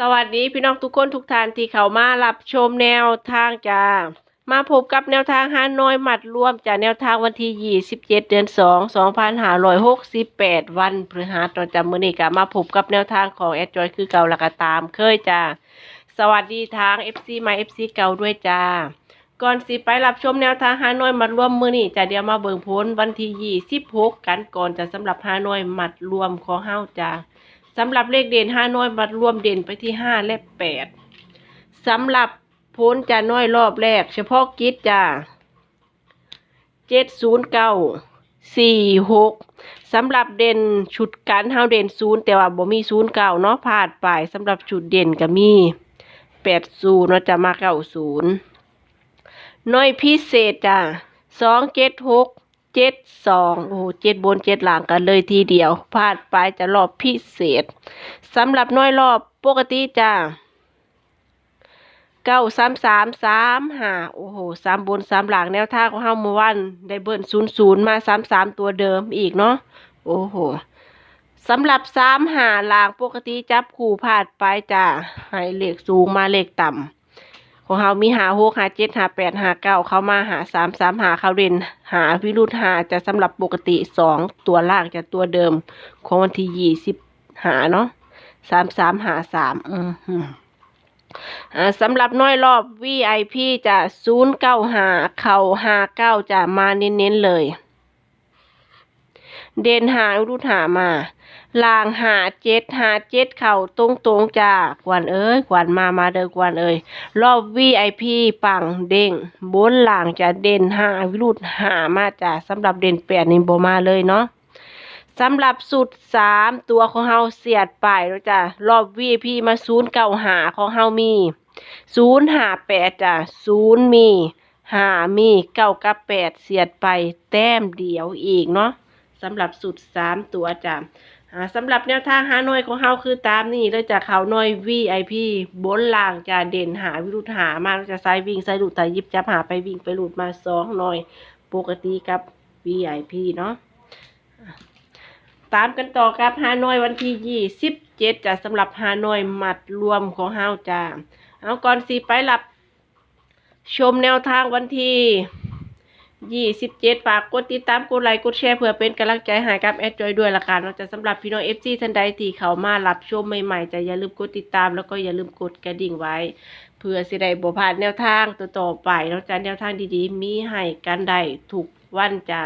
สวัสดีพี่น้องทุกคนทุกท่านที่เข้ามารับชมแนวทางจ้า มาพบกับแนวทางฮานอยหมัดรวมจากแนวทางวันที่ 27 เดือน 2 2568 วันพฤหัสเราจะมื้อนี้ก็มาพบกับแนวทางของแอดจอยคือเก่าละก็ตามเคยจ้า สวัสดีทาง FC มา FC เก่าด้วยจ้า ก่อนสิไปรับชมแนวทางฮานอยหมัดรวมมือนี้จะเดี๋ยวมาเบิ่งผลวันที่ 26 กันก่อนจะสำหรับฮานอยหมัดรวมของเฮาจ้า สำหรับเลขเด่นห้าน้อยบัดรวมเด่นไปที่ห้าและแปดสำหรับพ้นจะน้อยรอบแรก เฉพาะกิจจะเจ็ดศูนย์เก้าสี่หกสำหรับเด่นชุดกันเฮาเด่นศูนย์แต่ว่าบ่มีศูนย์เก้าเนาะพลาดไปสำหรับชุดเด่นก็มีแปดศูนย์เนาะจะมาเก้าศูนย์น้อยพิเศษจ้ะสองเจ็ดหก เจ็ดสองโอ้โหเจ็ดบนเจ็ดหลังกันเลยทีเดียวพลาดไปจะรอบพิเศษสำหรับน้อยรอบปกติจ้าเก้าสามสามสามห้าโอ้โหสามบนสามหลังแนวท่าของเฮาเมื่อวันได้เบิ้ลศูนย์ศูนย์มาสามสามตัวเดิมอีกเนาะโอ้โหสำหรับสามหาหลางปกติจับคู่พลาดไปจ้าให้เหลขสูงมาเหลขต่ำ ของเฮามีหาหกหาเจ็ดหาแปดหาเก้าเข้ามาหาสามสามหาเขาเรียนหาวิรุธหาจะสำหรับปกติสองตัวล่างจะตัวเดิม ของวันที่ยี่สิบหาเนาะสามสามหาสามอืมสำหรับน้อยรอบ VIP จะศูนย์เก้าหาเข่าหาเก้าจะมาเน้นๆเลย เด่นหาวิรุธหามา ลางหาเจ็ดหาเจ็ดเข่าตรงตรงจ้ากวนเอ้ยกวนมามาเด้อกวนเอ้ยรอบ VIP ปังเด้งบนหลังจะเด่นหาวิรุธหามาจ้าสำหรับเด่นแปดนี่บมาเลยเนาะสำหรับสุดสามตัวของเฮาเสียดไปแล้วจ้ารอบ VIP มาศูนย์เก้าหาของเฮามีศูนย์หาแปดจ้ะศูนย์มีหามีเก้ากับแปดเสียดไปแต้มเดียวอีกเนาะสำหรับสุดสามตัวจ้ะ อ่าสำหรับแนวทางหาหน่วยของเฮาคือตามนี่เลยจากเขาหน่วย VIP บนล่างจะเด่นหาวิรุธหามาแล้วจะไซวิ่งไซหลุดไซยิบจับหาไปวิ่งไปหลุดมาสองหน่วยปกติกับ VIP เนาะตามกันต่อกับหาน่วยวันที่ยี่สิบเจ็ดจะสำหรับหาน่วยหมัดรวมของเฮาจ้าเอาก่อนสิไปรับ ชมแนวทางวันที่ ยี่สิบเจ็ดฝากกดติดตามกดไลค์กดแชร์เพื่อเป็นกำลังใจให้กับแอดจอยด้วยละกันเราจะสำหรับพี่น้องเอฟซีท่านใดที่เขามารับชมใหม่ๆจะอย่าลืมกดติดตามแล้วก็อย่าลืมกดกระดิ่งไว้ เพื่อสิได้บ่พลาดแนวทางต่อไปนาะจ้ะแนวทางดีๆ มีให้กันได้ทุกวันจ้ะ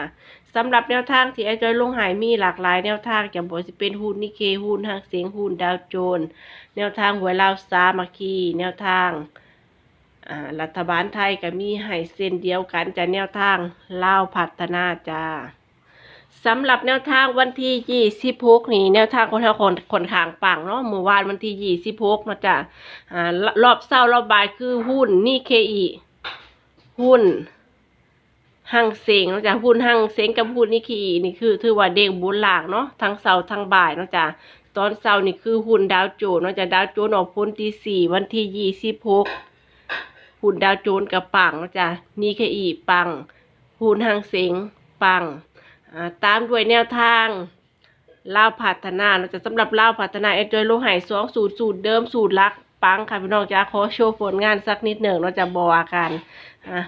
สำหรับแนวทางที่แอดจอยลงหายมีหลากหลายแนวทางจะบ่สิเป็นหุ้นนิเคหุ้นทางเสียงหุ้นดาวโจน แนวทางหวยลาวสามัคคีแนวทาง รัฐบาลไทยก็มีให้เส้นเดียวกันจะแนวทางลาวพัฒนาจ้าสำหรับแนวทางวันที่ยี่สิบหกนี่แนวทางคนทางคนคนขางปังเนาะเมื่อวานวันที่ยี่สิบหกนะจ้ะอ่ารอบเศร้ารอบบ่ายคือหุ้นนี่เคอีหุ้นหังเสงเนาะจ้ะหุ้นหังเสงกับหุ้นนี่เคอีนี่คือถือว่าเด้งบุญหลากเนาะทั้งเสาร์ทั้งบ่ายเนาะจ้ะตอนเสาร์นี่คือหุ้นดาวโจนส์เนาะจ้ะดาวโจนส์ออกพ้นที่สี่วันที่ยี่สิบหก หุ่นดาวโจนกับปังนะจ๊ะนีเคอีปัง หุ่นหางเสงปังตามด้วยแนวทางล่าพัฒนาเราจะสำหรับล่าพัฒนาเอ็ดโดยโลหายสองสูตรสูตรเดิมสูตรลักปังค่ะพี่น้องจ้าขอโชว์ผลงานสักนิดหนึ่งเราจะบออาการอะ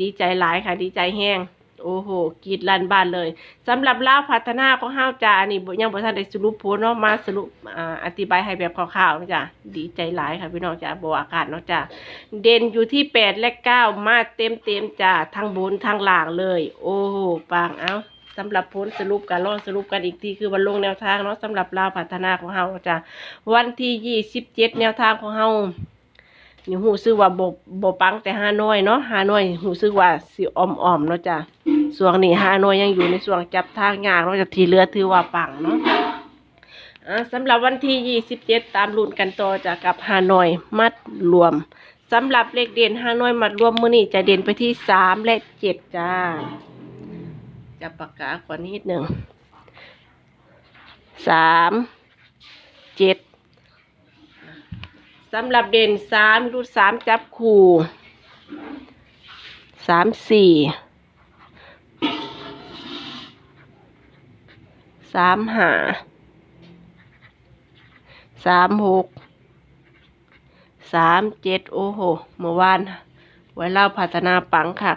ดีใจหลายค่ะดีใจแห้ง โอ้โหกีดลันบ้านเลยสำหรับล่าวพัฒนาของห้าวจานี่บ่ยังบ่ทันได้สรุปผลเนาะมาสรุปอธิบายให้แบบคร่าวๆนะจ้ะดีใจหลายค่ะพี่น้องจ้าบออาการเนาะจ้าเด่นอยู่ที่แปดและเก้ามาเต็มเต็มๆจ้าทั้งบนทั้งล่างเลย โอ้โหปางเอาสำหรับผลสรุปกันรอสรุปกันอีกทีคือวันลงแนวทางเนาะสำหรับลาวพัฒนาของเฮาจ้าวันที่ยี่สิบเจ็ดแนวทางของเฮานี่หูซื้อว่าบบบปังแต่ห้าน้อยเนาะห้าน้อยหูซื้อว่าสิอ่อมๆเนาะจ้า ส่วนนี้ฮานอยยังอยู่ในส่วนจับทางยากนอกจากทีเรือถือว่าปังเนาะสำหรับวันที่ยี่สิบเจ็ดตามรุ่นกันต่อจะกกับฮานอยมัดรวมสำหรับเลขเด่นฮานอยมัดรวมมือนี่จะเด่นไปที่สามและเจ็ดจ้า จะประกาศก่อนนิดหนึ่งสามเจ็ดสำหรับเด่นสามรูดมจับคู่สามสี่ สามห้าสามหกสามเจ็ดโอ้โหเมื่อวานไว้เล่าพัฒนาปังค่ะ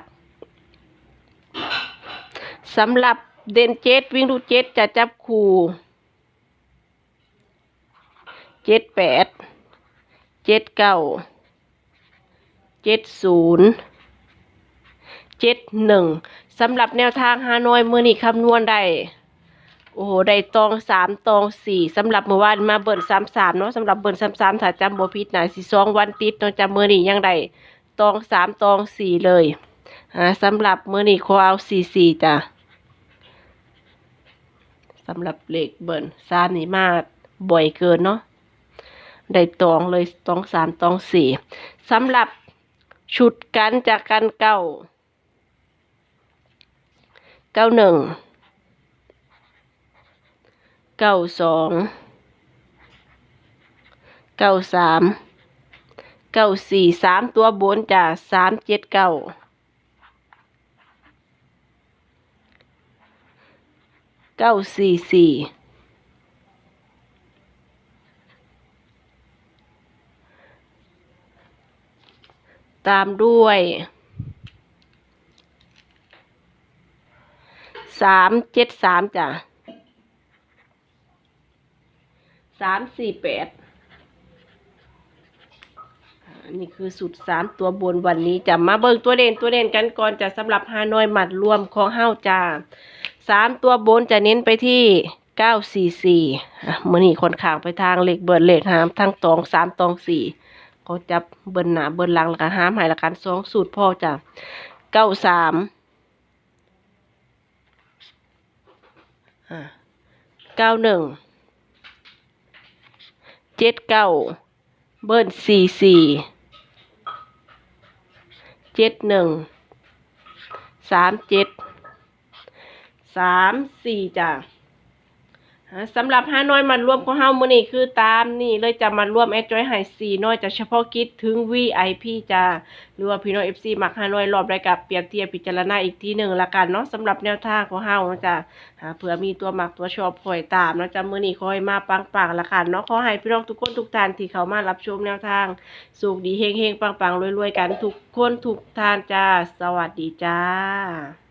สำหรับเด่นเจ็ดวิ่งดูเจ็ดจะจับคู่เจ็ดแปดเจ็ดเก้าเจ็ดศูนย์เจ็ดหนึ่งสำหรับแนวทางฮานอยมือนี้คำนวณได้ โอ้โหได้ตองสามตองสี่สำหรับเมื่อวานมาเบิ่นสามสามเนาะสำหรับเบิ่นสามสามถ้าจำบ่ผิดนะสี่สองวันติดเนาะจำมือนี้ยังได้ตองสามตองสี่เลยอ่าสำหรับมือนี้ขอเอาสี่สี่จ้ะสำหรับเลขเบิ่นสามนี่มาบ่อยเกินเนาะได้ตองเลยตองสามตองสี่สำหรับชุดกันจากกันเก้าเก้าหนึ่ง เก้าสอง เก้าสาม เก้าสี่สามตัวบนจ้ะสามเจ็ดเก้าเก้าสี่สี่ตามด้วยสามเจ็ดสามจ้ะ สามสี่แปดอันนี้คือสุดสามตัวบนวันนี้จะมาเบิ่งตัวเด่นตัวเด่นกันก่อนจะสำหรับฮานอยหมัดรวมของเฮ้าจ้าสามตัวบนจะเน้นไปที่เก้าสี่สี่มือนี่คนข่างไปทางเหล็กเบิร์เหล็กหามทั้งตองสามตองสี่เขาจับเบิร์หนาเบิร์หลังแล้วก็หามหายละกันสองสูตรพ่อจ้ะเก้าสามเก้าหนึ่ง เจ็ดเก้าเบิ้ลสี่สี่เจ็ดหนึ่งสามเจ็ดสามสี่จ้ะฮะ สำหรับห้าน้อยมันรวมของเฮามื้อนี้คือตามนี่เลยจะมารวมแอดจอยไฮซีน้อยจะเฉพาะกิจถึง VIP จ้าหรือว่าพี่น้อง FC มักห้าน้อยรอบได้กับเปรียบเทียบพิจารณาอีกทีหนึ่งละกันเนาะสำหรับแนวทางของเฮาเนาะจ้ะหาเผื่อมีตัวหมักตัวชอบคอยตามเนาะจำมือนี้คอยมาปังปังๆละค่ะเนาะขอให้พี่น้องทุกคนทุกท่านที่เข้ามารับชมแนวทางสุขดีเฮงเฮงๆปังปังๆรวยๆกันทุกคนทุกท่านจ้าสวัสดีจ้า